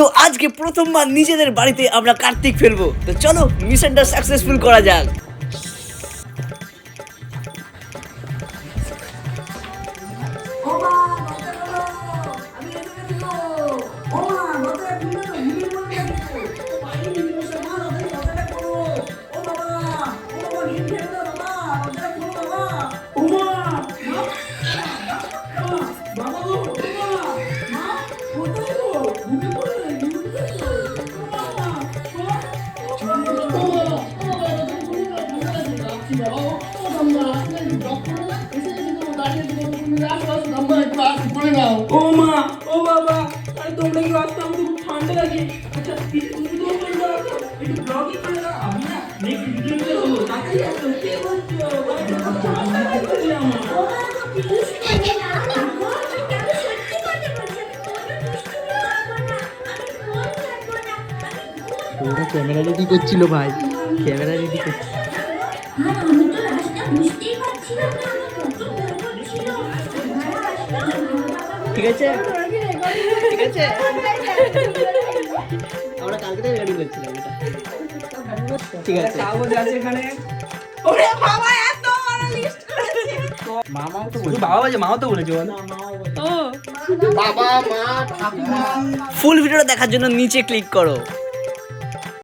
তো আজকে প্রথমবার নিজেদের বাড়িতে আমরা কার্তিক ফেলব। তো চলো মিশনটা সাকসেসফুল করা যাক। ও মা ও বাবা আরে তোমরা কি রাস্তা আমাকে খুব ঠান্ডা লাগে। আচ্ছা কিছু তুমি তো বলল একটু ব্লগিং করে দাও। আমি না নেক্সট ভিডিও করব তাড়াতাড়ি আসো কে বলছো? ঠান্ডা লাগছে আমার ওরা ক্যামেরা রেডি করছিল ভাই। ক্যামেরা রেডি করছিল। আর আমি তো রাস্তা বুঝতেই পারছিলাম না আমার কত ভয় করছিল ঠিক আছে। ঠিক আছে। আমরা কালকে থেকে রেডি করছিলাম এটা। ঠিক আছে। কাগজ আছে এখানে। মামাও তো শুধু বাবা বলছে মাও তো বলেছে বলো। বাবা মা ঠাকুমা। ফুল ভিডিওটা দেখার জন্য নিচে ক্লিক করো।